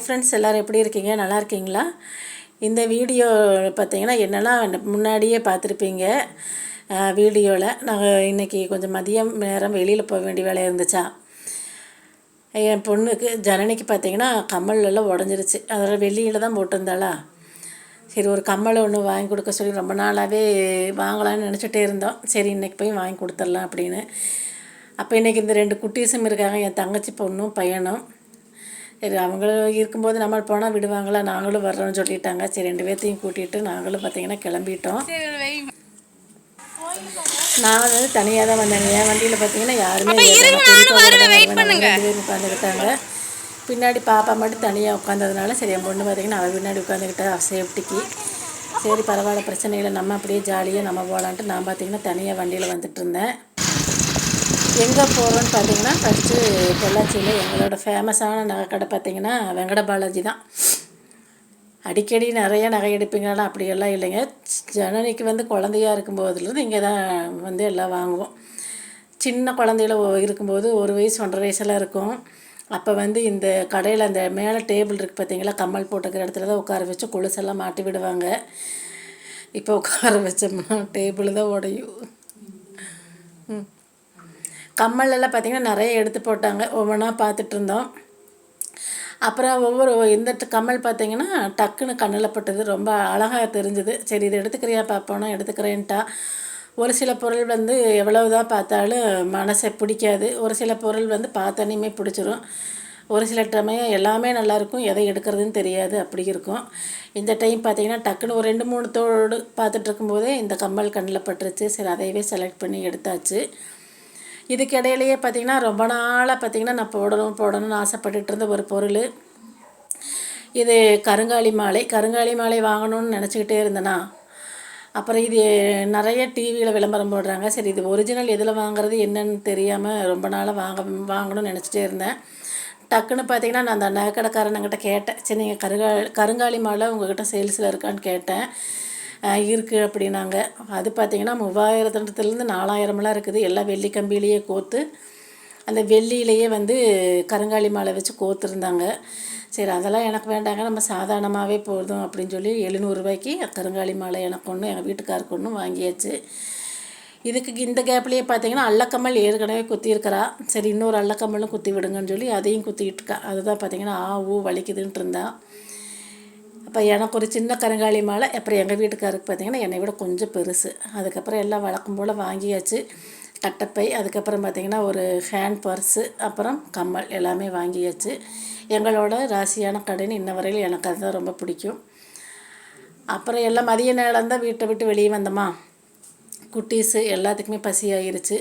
Hi friends எல்லோரும் எப்படி இருக்கீங்க? நல்லா இருக்கீங்களா? இந்த வீடியோ பார்த்தீங்கன்னா என்னெல்லாம் முன்னாடியே பார்த்துருப்பீங்க. வீடியோவில் நாங்கள் இன்றைக்கி கொஞ்சம் மதியம் நேரம் வெளியில் போக வேண்டிய வேலை இருந்துச்சா? என் பொண்ணுக்கு ஜனனிக்கு பார்த்தீங்கன்னா கம்மல்லாம் உடஞ்சிருச்சு. அதில் வெளியில் தான் போட்டிருந்தாளா? சரி ஒரு கம்மல் ஒன்று வாங்கி கொடுக்க சொல்லி ரொம்ப நாளாகவே வாங்கலாம்னு நினச்சிட்டே இருந்தோம். சரி இன்றைக்கி போய் வாங்கி கொடுத்துர்லாம் அப்படின்னு. அப்போ இன்றைக்கி இந்த ரெண்டு குட்டீஸும் இருக்காங்க என் தங்கச்சி பொண்ணும் பையனும். சரி அவங்களும் இருக்கும்போது நம்ம போனால் விடுவாங்களா? நாங்களும் வர்றோம்னு சொல்லிட்டாங்க. சரி ரெண்டு பேர்த்தையும் கூட்டிகிட்டு நாங்களும் பார்த்தீங்கன்னா கிளம்பிட்டோம். நான் வந்து தனியாக தான் வந்தேங்க. என் வண்டியில் பார்த்தீங்கன்னா யாருமே உட்காந்துக்கிட்டாங்க பின்னாடி பாப்பா மட்டும் தனியாக உட்காந்ததுனால சரி என் பொண்ணு பார்த்தீங்கன்னா அவள் பின்னாடி உட்காந்துக்கிட்டா சேஃப்டிக்கு சரி பரவாயில்ல பிரச்சனை இல்லை. நம்ம அப்படியே ஜாலியாக நம்ம போகலான்ட்டு நான் பார்த்தீங்கன்னா தனியாக வண்டியில் வந்துட்டு இருந்தேன். எங்கே போகிறோன்னு பார்த்தீங்கன்னா ஃபஸ்ட்டு பொள்ளாச்சியில் எங்களோட ஃபேமஸான நகை கடை பார்த்தீங்கன்னா வெங்கட பாலாஜி தான். அடிக்கடி நிறைய நகை எடுப்பீங்களா அப்படியெல்லாம் இல்லைங்க. ஜனனிக்கு வந்து குழந்தையாக இருக்கும்போதுலேருந்து இங்கே தான் வந்து எல்லாம் வாங்குவோம். சின்ன குழந்தையில இருக்கும்போது ஒரு வயசு ஒன்றரை வயசெல்லாம் இருக்கும். அப்போ வந்து இந்த கடையில் அந்த மேலே டேபிள் இருக்குது பார்த்தீங்களா கம்மல் போட்டுக்கிற இடத்துல தான் உட்கார வச்சு கொலுசெல்லாம் மாட்டி விடுவாங்க. இப்போ உட்கார வச்சோம்னா டேபிள் தான் உடையும். கம்மலெல்லாம் பார்த்திங்கன்னா நிறைய எடுத்து போட்டாங்க. ஒவ்வொன்றா பார்த்துட்டு இருந்தோம் அப்புறம் ஒவ்வொரு இந்த கம்மல் பார்த்திங்கன்னா டக்குன்னு கண்ணில் பட்டது. ரொம்ப அழகாக தெரிஞ்சுது. சரி இது எடுத்துக்கிறியா பார்ப்போனா எடுத்துக்கிறேன்ட்டா. ஒரு சில பொருள் வந்து எவ்வளவு தான் பார்த்தாலும் மனசை பிடிக்காது. ஒரு சில பொருள் வந்து பார்த்தோன்னே பிடிச்சிரும். ஒரு சில சமயம் எல்லாமே நல்லாயிருக்கும் எதை எடுக்கிறதுன்னு தெரியாது. அப்படி இருக்கும். இந்த டைம் பார்த்திங்கன்னா டக்குன்னு ஒரு ரெண்டு மூணு தோடு பார்த்துட்டு இருக்கும்போதே இந்த கம்மல் கண்ணில் பட்டுருச்சு. சரி அதையவே செலக்ட் பண்ணி எடுத்தாச்சு. இதுக்கிடையிலேயே பார்த்திங்கன்னா ரொம்ப நாளாக பார்த்திங்கன்னா நான் போடணும் போடணும்னு ஆசைப்பட்டுட்டு இருந்த ஒரு பொருள். இது கருங்காலி மாலை. கருங்காலி மாலை வாங்கணும்னு நினச்சிக்கிட்டே இருந்தேனா அப்புறம் இது நிறைய டிவியில் விளம்பரம் போடுறாங்க. சரி இது ஒரிஜினல் எதில் வாங்குறது என்னன்னு தெரியாமல் ரொம்ப நாளாக வாங்க வாங்கணும்னு நினச்சிட்டே இருந்தேன். டக்குன்னு பார்த்தீங்கன்னா நான் அந்த நகைக்கடைக்காரனுங்கிட்ட கேட்டேன். சரி நீங்கள் கருங்கா கருங்காலி மாலை உங்கள்கிட்ட சேல்ஸில் இருக்கான்னு கேட்டேன். இருக்குது அப்படின்னாங்க. அது பார்த்திங்கன்னா மூவாயிரத்துலேருந்து நாலாயிரமெல்லாம் இருக்குது. எல்லாம் வெள்ளி கம்பியிலேயே கோத்து அந்த வெள்ளியிலேயே வந்து கருங்காலி மாலை வச்சு கோத்துருந்தாங்க. சரி அதெல்லாம் எனக்கு வேண்டாங்க. நம்ம சாதாரணமாகவே போதும் அப்படின்னு சொல்லி எழுநூறுபாய்க்கு கருங்காலி மாலை எனக்கு ஒன்று எங்கள் வீட்டுக்காருக்கு ஒன்று வாங்கியாச்சு. இதுக்கு இந்த கேப்லேயே பார்த்தீங்கன்னா அல்லக்கம்மல் ஏற்கனவே குத்தியிருக்கிறா. சரி இன்னொரு அல்லக்கம்மலும் குத்தி விடுங்கன்னு சொல்லி அதையும் குத்திக்கிட்டு இருக்கா. அதுதான் பார்த்தீங்கன்னா ஆ ஊ வலிக்குதுன்ட்டு இருந்தான் அப்போ எனக்கு ஒரு சின்ன கருங்காலி மாலை அப்புறம் எங்கள் வீட்டுக்காருக்கு பார்த்திங்கன்னா என்னை விட கொஞ்சம் பெருசு. அதுக்கப்புறம் எல்லாம் வழக்கம் போல் வாங்கியாச்சு. கட்டப்பை அதுக்கப்புறம் பார்த்திங்கன்னா ஒரு ஹேண்ட் பர்ஸு அப்புறம் கம்மல் எல்லாமே வாங்கியாச்சு. எங்களோட ராசியான கடைன்னு இன்ன வரையில் எனக்கு அதுதான் ரொம்ப பிடிக்கும். அப்புறம் எல்லாம் மதிய நேரம் தான் வீட்டை விட்டு வெளியே வந்தோமா? குட்டீஸு எல்லாத்துக்குமே பசி ஆயிருச்சு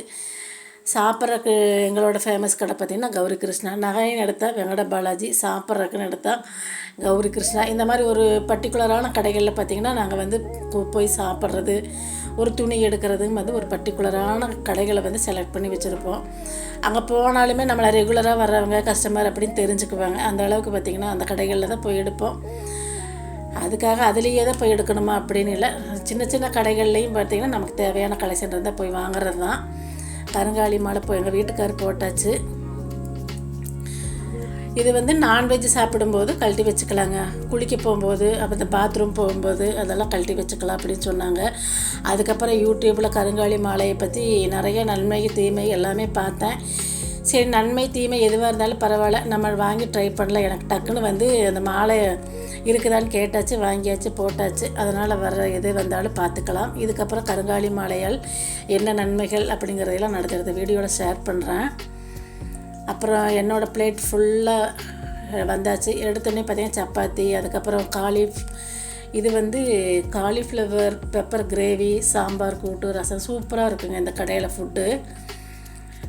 சாப்பிட்றக்கு எங்களோட ஃபேமஸ் கடை பார்த்திங்கன்னா கௌரி கிருஷ்ணா நகைன்னு எடுத்தால் வெங்கட பாலாஜி சாப்பிட்றக்குன்னு எடுத்தால் கௌரி கிருஷ்ணா இந்த மாதிரி ஒரு பர்டிகுலரான கடைகளில் பார்த்திங்கன்னா நாங்கள் வந்து போய் சாப்பிட்றது ஒரு துணி எடுக்கிறதுங்க வந்து ஒரு பர்டிகுலரான கடைகளை வந்து செலக்ட் பண்ணி வச்சுருப்போம். அங்கே போனாலுமே நம்மளை ரெகுலராக வர்றவங்க கஸ்டமர் அப்படின்னு தெரிஞ்சுக்குவாங்க. அந்த அளவுக்கு பார்த்திங்கன்னா அந்த கடைகளில் தான் போய் எடுப்போம். அதுக்காக அதுலேயே தான் போய் எடுக்கணுமா அப்படின்னு இல்லை. சின்ன சின்ன கடைகள்லேயும் பார்த்திங்கன்னா நமக்கு தேவையான கலெக்ஷன் இருந்தால் போய் வாங்குறது தான். கருங்காலி மாலை போய் எங்கள் வீட்டுக்கார் போட்டாச்சு. இது வந்து நான்வெஜ் சாப்பிடும்போது கழட்டி வச்சுக்கலாங்க. குளிக்க போகும்போது அப்போ இந்த பாத்ரூம் போகும்போது அதெல்லாம் கழட்டி வச்சுக்கலாம் அப்படின்னு சொன்னாங்க. அதுக்கப்புறம் யூடியூப்பில் கருங்காலி மாலையை பற்றி நிறைய நன்மை தீமை எல்லாமே பார்த்தேன். சரி நன்மை தீமை எதுவாக இருந்தாலும் பரவாயில்ல. நம்ம வாங்கி ட்ரை பண்ணல எனக்கு டக்குன்னு வந்து அந்த மாலை இருக்குதான்னு கேட்டாச்சு வாங்கியாச்சு போட்டாச்சு. அதனால் வர்ற எது வந்தாலும் பார்த்துக்கலாம். இதுக்கப்புறம் கருங்காலி மாலையால் என்ன நன்மைகள் அப்படிங்கிறதெல்லாம் நடத்துகிறது வீடியோவில் ஷேர் பண்ணுறேன் அப்புறம் என்னோடய பிளேட் ஃபுல்லாக வந்தாச்சு. எடுத்தோடனே பார்த்தீங்கன்னா சப்பாத்தி அதுக்கப்புறம் காலிஃப் இது வந்து காலிஃப்ளவர் பெப்பர் கிரேவி சாம்பார் கூட்டு ரசம். சூப்பராக இருக்குங்க இந்த கடையில் ஃபுட்டு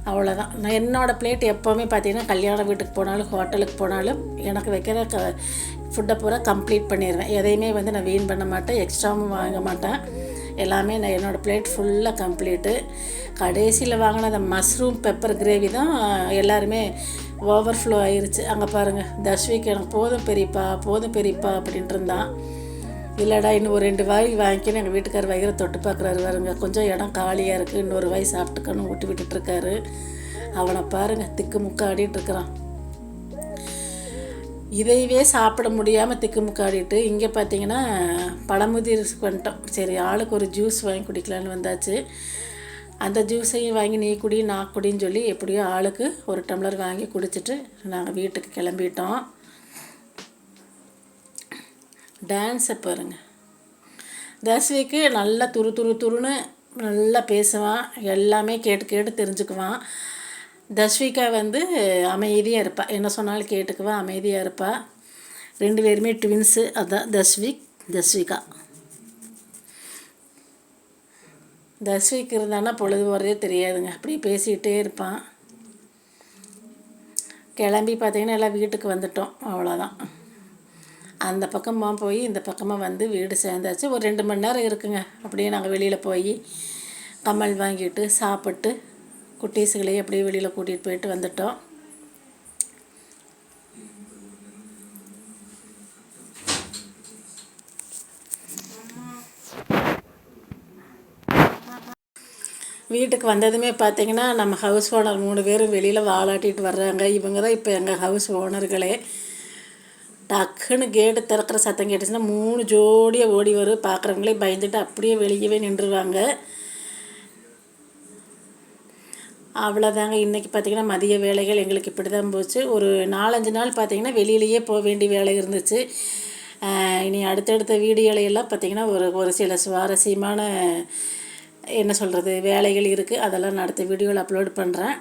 அவ்வளோதான் நான் என்னோடய பிளேட் எப்போவுமே பார்த்தீங்கன்னா கல்யாண வீட்டுக்கு போனாலும் ஹோட்டலுக்கு போனாலும் எனக்கு வைக்கிற க ஃபுட்டை பூரா கம்ப்ளீட் பண்ணிடுவேன் எதையுமே வந்து நான் வீண் பண்ண மாட்டேன் எக்ஸ்ட்ராவும் வாங்க மாட்டேன். எல்லாமே நான் என்னோடய பிளேட் ஃபுல்லாக கம்ப்ளீட்டு கடைசியில் வாங்கின அந்த மஷ்ரூம் பெப்பர் கிரேவி தான் எல்லாருமே ஓவர்ஃப்ளோ ஆயிடுச்சு அங்கே பாருங்கள் தஸ்விக்கு எனக்கு போதும் பெரியப்பா போதும் பெரியப்பா அப்படின்ட்டு இருந்தான். இல்லைடா இன்னும் ஒரு ரெண்டு வாய் வாங்கிக்கணும் எங்கள் வீட்டுக்கார் வயிறு தொட்டு பார்க்குறாரு வருங்க கொஞ்சம் இடம் காலியாக இருக்குது இன்னொரு வாய் சாப்பிட்டுக்கணும் விட்டு விட்டுட்டுருக்காரு அவனை பாருங்கள் திக்கு முக்க ஆடிட்டுருக்குறான் இதையவே சாப்பிட முடியாமல் திக்கு முக்காடிட்டு இங்கே பார்த்தீங்கன்னா பழமுதிர் வந்துட்டோம் சரி ஆளுக்கு ஒரு ஜூஸ் வாங்கி குடிக்கலான்னு வந்தாச்சு. அந்த ஜூஸையும் வாங்கி நீ குடி நான் குடின்னு சொல்லி எப்படியோ ஆளுக்கு ஒரு டம்ளர் வாங்கி குடிச்சிட்டு நாங்கள் வீட்டுக்கு கிளம்பிட்டோம். டான்ஸை பாருங்க. தஸ்விக்கு நல்லா துரு துரு துருன்னு நல்லா பேசுவான். எல்லாமே கேட்டு கேட்டு தெரிஞ்சுக்குவான். தஸ்விகா வந்து அமைதியாக இருப்பாள் என்ன சொன்னாலும் கேட்டுக்குவா அமைதியாக இருப்பாள் ரெண்டு பேருமே ட்வின்ஸு அதான். தஸ்விக் தஸ்விகா தஸ்விக் இருந்தானா பொழுது போகிறதே தெரியாதுங்க. அப்படியே பேசிக்கிட்டே இருப்பான். கிளம்பி பார்த்தீங்கன்னா எல்லாம் வீட்டுக்கு வந்துட்டோம். அவ்வளோதான் அந்த பக்கமாக போய் இந்த பக்கமாக வந்து வீடு சேர்ந்தாச்சு. ஒரு ரெண்டு மணி நேரம் இருக்குங்க. அப்படியே நாங்கள் வெளியில் போய் கம்மல் வாங்கிட்டு சாப்பிட்டு குட்டீஸுகளையும் அப்படியே வெளியில் கூட்டிகிட்டு போயிட்டு வந்துட்டோம். வீட்டுக்கு வந்ததுமே பார்த்தீங்கன்னா நம்ம ஹவுஸ் ஓனர் மூணு பேரும் வெளியில் வாழாட்டிட்டு வர்றாங்க. இவங்க தான் இப்போ எங்கள் ஹவுஸ் ஓனர்களே டக்குன்னு கேட்டு திறக்கிற சத்தம் கேட்டுச்சுன்னா மூணு ஜோடியாக ஓடி வரும். பார்க்குறவங்களே பயந்துட்டு அப்படியே வெளியவே நின்றுருவாங்க. அவ்வளோதாங்க இன்றைக்கி பார்த்திங்கன்னா மதிய வேலைகள் எங்களுக்கு இப்படி தான் போச்சு. ஒரு நாலஞ்சு நாள் பார்த்திங்கன்னா வெளியிலேயே போக வேண்டிய வேலை இருந்துச்சு. இனி அடுத்தடுத்த வீடியோலையெல்லாம் பார்த்திங்கன்னா ஒரு ஒரு சில சுவாரஸ்யமான என்ன சொல்கிறது வேலைகள் இருக்குது அதெல்லாம் நான் அடுத்த வீடியோவில் அப்லோட் பண்ணுறேன்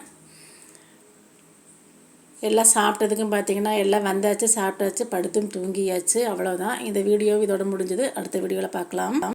எல்லாம் சாப்பிட்டதுக்கும் பார்த்திங்கன்னா எல்லாம் வந்தாச்சு சாப்பிட்டாச்சு படுத்தும் தூங்கியாச்சு. அவ்வளோதான் இந்த வீடியோ இதோட முடிஞ்சது. அடுத்த வீடியோவில் பார்க்கலாம்.